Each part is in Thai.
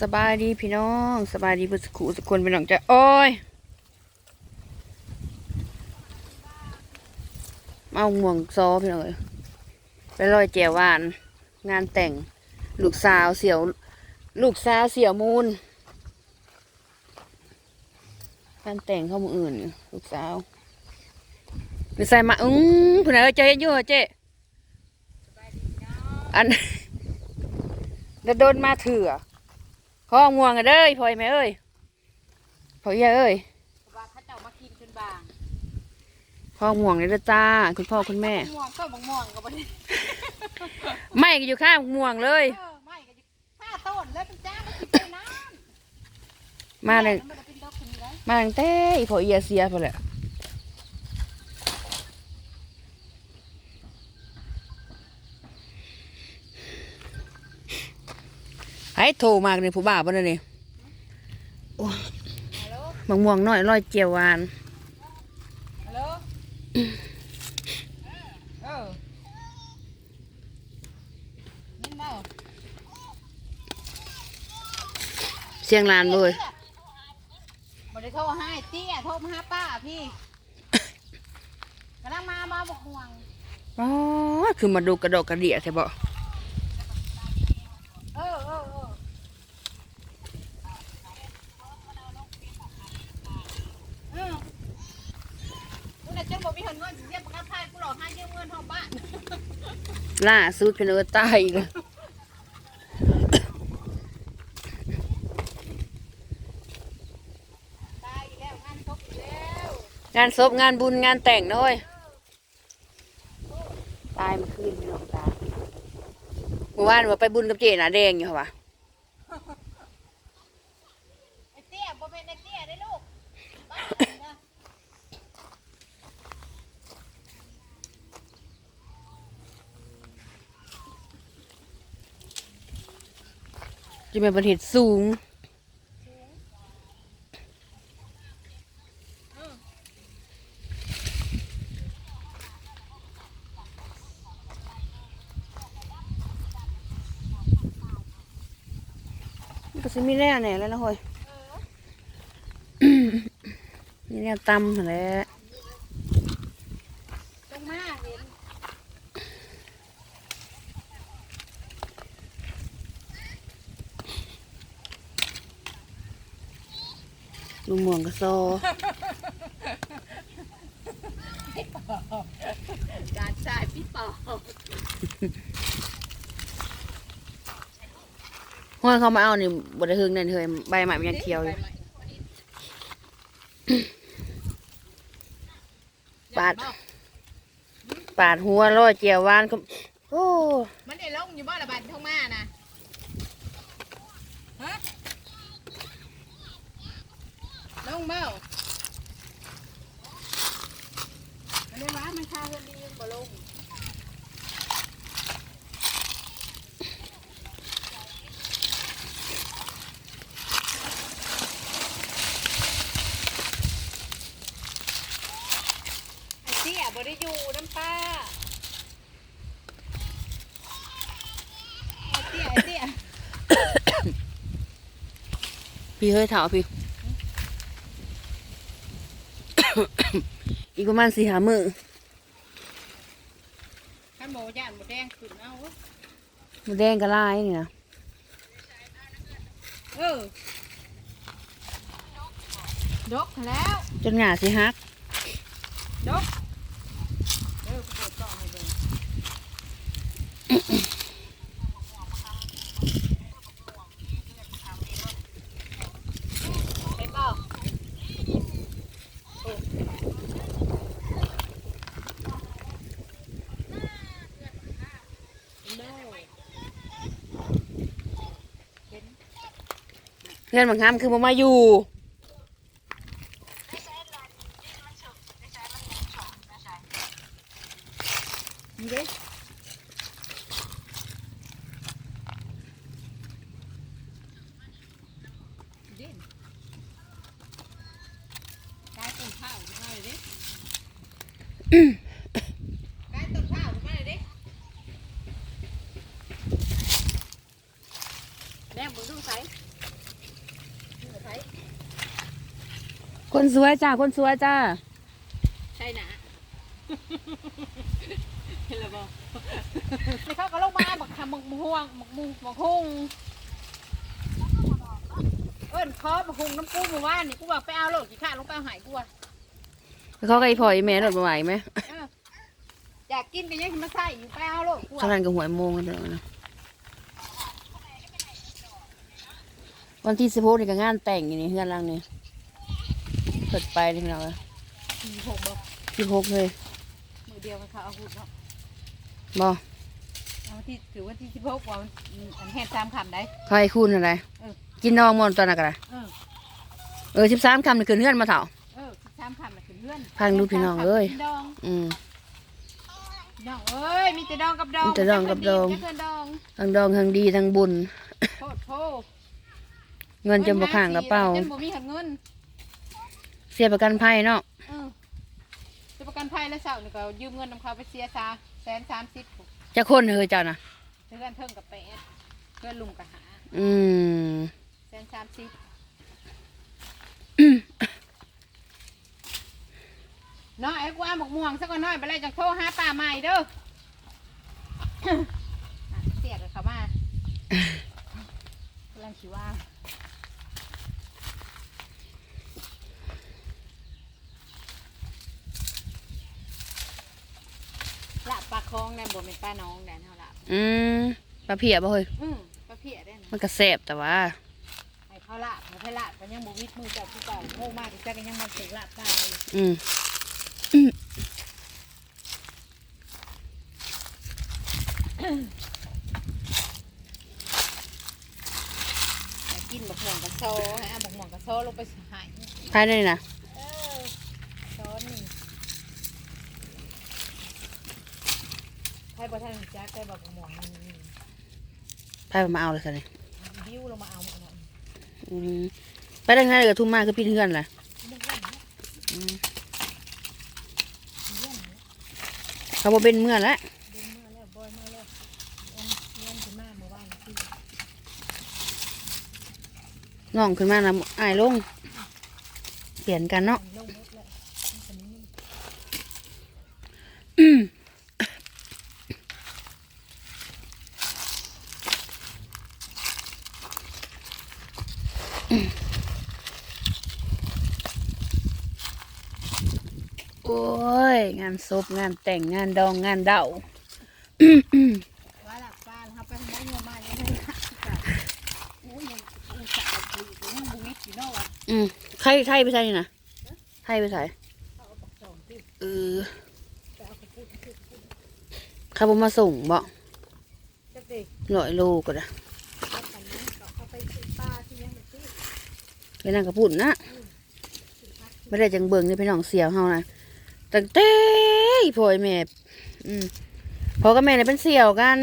สบายดีพี่น้องสบายดีเพื่อนสกุสกุลพี่น้องจะโอ้ยมาเอาหม่วงซอพี่น้องเอ้ยไปลอยแจวหวาน งานแต่งลูกสาวเสี่ยว ลูกสาวเสี่ยวมูลงานแต่งเข้ามืออื่น ลูกสาวหรือใส่มาอื้อผู้ไหนเอ้ยเจ๊เยอะเจ๊อัน แล้วโดนมาเถื่อ ข้อง่วงกันเด้ยพ่อยแม่เอ้ยพ่อยเอ้ยว่าเขาเจ้ามากินจนบางพ่อง่วงเลยเด้อจ้า คุณพ่อคุณแม่ ม่วงก็บางม่วงก็บ่ได้ไม่ก็อยู่ข้างง่วงเลย เออไม่ก็ข้าต้นแล้วเป็นจ้างมากินไปน้ำมาเลยมันจะเป็นดอกคนนี้เลย มาตั้งแต่อีพ่อเอียเสียพอแหละ ให้โทรมากเลยผู้บ่าวบ่ได้นี่โอ้ยฮัลโหลมะม่วงน้อยร้อยเจียวหวานฮัลโหลเออนี่เมาเสียงลานเลยบ่ได้โทรให้เตี้ยโทรมาหาป้าพี่กำลังมามาบอกห่วงอ๋อคือมาดูกระดกกระเดียใช่ปะ เออเออเออเออกูน่ะจนบ่มีเงินเสียประกันภัยกูหลอกให้ยืมเงินเฮาบ้าน ล่าสุดเป็นเออตายอีกแล้วตายอีกแล้วงานตกอีกแล้วงานศพงานบุญงานแต่งนะเว้ยตายเมื่อคืนพี่น้องตาเมื่อวานว่าไปบุญกับเจน่ะแดงอยู่เหวะไอเตี้ยบ่เป็นไอเตี้ยได้ลูกบ้านนะ จะเป็นประเทศสูงก็สิมีแน่แน่แล้วนะเฮ้ยมีแนวตำแล้วลงมาเห็น ลุงม่วงกระโซการจ่ายพี่ปอห้อยเขามาเอานี่บไดหึงนั่นเฮ้ยใบใหม่มันยังเขียวอยู่ปาด ปาดหัวร้อยเจียวหวานก็โอ้ มันได้ลงอยู่บ่ละบาดทงมานะฮะล งเบ้ามันได้ว่ามันค่าเงินดีบ่ลงไอ้เตี้ยบ่ได้อยู่น้ำป้าไอ้เตี้ยไอ้เตี้ยพี่เฮ้ยเถาพี่ อีกประมาณสี่หามือขันโบย่านโบแดงขึ้นเอาเว้ยหมูแดงกระลายนี่นะเออดกแล้ว จนหงาสิฮักดกเออกูเปิดกล้องให้เบิ่งเห็นบ่โอ้เห็นบ่เห็น เพื่อนบางครั้งคือมามาอยู่นี่เด้เด่นข้าวมาเลยด้กายต้นข้าวขึ้นมาเลยเด้แม่มึงดูใส่ คนสวยจ้าคนสวยจ้าใช่นะเห็นแล้วบ่ไม่เข้าก็ลงมาบักคำบักม่วงบักมุงบักฮุงเอิ้นคอบักฮุงน้ำกุ้งเมื่อวานนี่กูบอกไปเอาโลดกี่ข้าลงไปเอาหายกูอะเขาก็ไอ้พ่อไอ้แม่รถมาไหวไหมเอออยากกินก็ยังสิมาใส่อยู่ไปเอาโลดกูเท่าอะนั้นก็หวยโมงแล้วนะวันที่สิบหกนี่ก็งานแต่งอยู่นี่เพื่อนรังนี่ เปิดไปนี่พี่น้องสี่หกบ่สิบหกเลยมือเดียวมันเขาเอาหุ่นเนาะบอเอาที่ถือว่าที่สิบหกว่ามันอันแห่สามคำได้พายคุณอะไรเออ กินน้องมอนตอนนั้นก็ได้เออ เออสิบสามคำนี่คืนเพื่อนมาเถ่าเออสิบสามคำน่ะคือเพื่อนพังดูพี่น้องเอ้ย ดองอืมดองเอ้ย มีแต่ดองกับดองมีแต่ดองกับดองจะเกินดองทั้งดองทั้งดีทั้งบุญ โทษโทษเงินจำบ่ข้างกระเป๋า จนบ่มีหันเงินเสียประกันภัยเนาะเออจะประกันภัยแล้วเสาร์นี่ก็ยืมเงินนำเขาไปเสียซาแสนสามสิบจะคนเฮยเจ้านะเพื่อนเทิงกับแปดเพื่อนลุงกับหาอืมแสนสามสิบน้อยไอ้กูเอาหมกม่วงสักหน่อยไปเลยจังโทรหาป้าใหม่เด้ออะเสียกับเขามากำลังคิดว่า ละปลาคลองแดนบ่เป็นปลาน้องแดนเท่าละอืมปลาเพียบ่เฮ้ยอืมปลาเพียได้นะมันก็แสบแต่ว่าให้เขาละให้เขาละก็ยังบ่วิดมือเจับผู้เก่าโง่มากที่จะก็ยังมาถึงละตายอืมแต่กินบักม่วงกับโซให้เอาบักม่วงกับโซลงไปหายภายในนี่นะ เออซ้อนนี่ใครบ่ทัน จักได้บักม่วงนี่ภายมาเอาเลยสิบิ้วลงมาเอาหมดเนาะอืมไปได้ไงกับทุ่มมากคือพี่เพื่อนแหละมึงว่าเนาะอืมเยี่ยมเนาะเขาบอกเป็นเมื่อแล้วเดินมาแล้วบอยมาแล้วเอ็นเล่นขึ้นมาเมื่อวานที่น้องขึ้นมานะอายลง เปลี่ยนกันเนาะ ลงรถแล้วมันเป็นนี่ โอ้ย งานศพงานแต่งงานดองงานเดาว่าหลักป้าเขาไปทำไมเงินมายังไม่ได้จ้ะโอ้ยยังอุตส่าห์บุยยังบุยกี่นอกอะอืมใครใครไปใส่นะใครไปใส่เขาเอาปักสองที่เออไปเอาบมาส่งบ่จักเด็กร้อยโลก็ได้รับกันนั้นก็เขาไปซื้อปลาที่ยังไปนั่งกับพุ่นนะไม่ได้จังเบิ่งนี่พี่น้องเสียวเฮานะ ตั้งแต่พ่อยแม่อืมพอกับแม่เนี่ยเป็นเสี่ยวกัน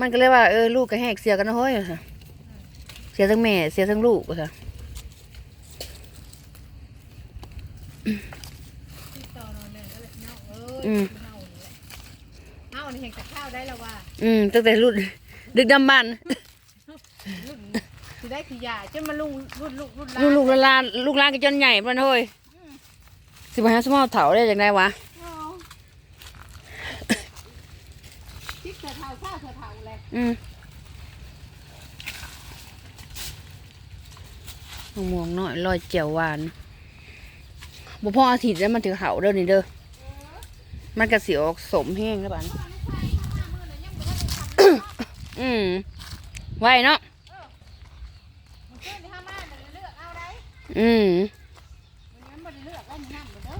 มันก็เลยว่าเออลูกกับแหกเสียวกันนะเฮ้ยว่าซั่นเสียทั้งแม่เสียทั้งลูกว่าซั่นที่ต่อนอนเนี่ยก็เลยเน่าเอ้ยเน่านี่แหละเน่านี่เห็นกับข้าวได้แล้วว่าอืมตั้งแต่รุ่นดึกดำบรรพ์รุ่นคือได้คือยาจนมาลุงรุ่นลูกรุ่นหลาน ลูกลูกหลานลูกหลานก็จนใหญ่มันเฮ้ย สิบห้าสมอเถาได้จังไดวะอ๋อที่เสือเทาข้าวเสือเทาเลยอืมมะม่วงน้อยลอยเจียวหวานบ่พออาทิตย์แล้วมันถึงเขาเด้อนี่เด้อมันกระเสียวสมแห้งแล้วบันอืมไว้เนาะมันขึ้นที่ห้ามาเดี๋ยวเลือกเอาได้อืม มันยังไม่ได้เลือกว่ามันนั่นเด้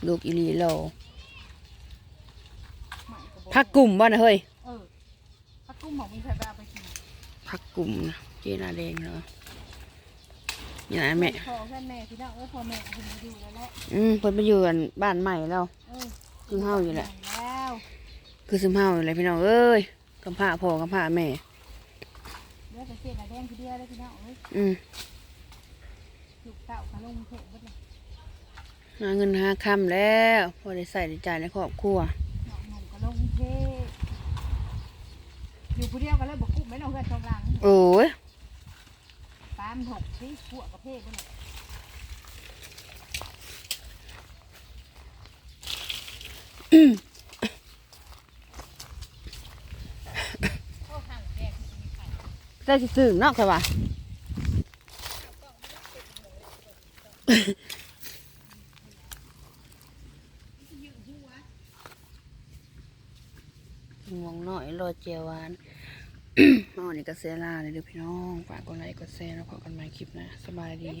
อ ลูกอีหลีโลหมายก็บอกพักกลุ่มบ่นะเฮ้ยเออถ้ากุ้งของมีใครไปเอาไปกินพักกลุ่มนะเจนาแดงเนาะนี่นะแม่พ่อแม่แม่พี่น้องเอ้ยพ่อแม่คุณอยู่แล้วแหละอืมเพิ่นไปอยู่กันบ้านใหม่แล้วเออคือเฮาอยู่แหละแล้วคือซึมเฮาอยู่แหละพี่น้องเอ้ยกำพร้าพ่อกำพร้าแม่เดี๋ยวจะเสียดายแดงทีเดียวเลยพี่น้องเอ้ยอืมถูกเต่าขาลงเถอะเบิดเลย หาเงินหาคำแล้วพอได้ใส่ได้จ่ายในครอบครัวหนองหนองก็ลงเทพอยู่ผู้เดียวกันเลยบอกกุ้มไม่ลงเพื่อนตรงกลางโอ้ยปามหกสิพวกประเภทนั่นแหละโอ้ห่างแกคือมีไข่ได้สิถึงเนาะค่ะว่าง่วงหน่อยรอ เจียวหวานมาวันนี้ก็เซลาเลยเด้อพี่น้องฝากกดไลค์กดแชร์แล้วพบกันใหม่คลิปนะสบายดี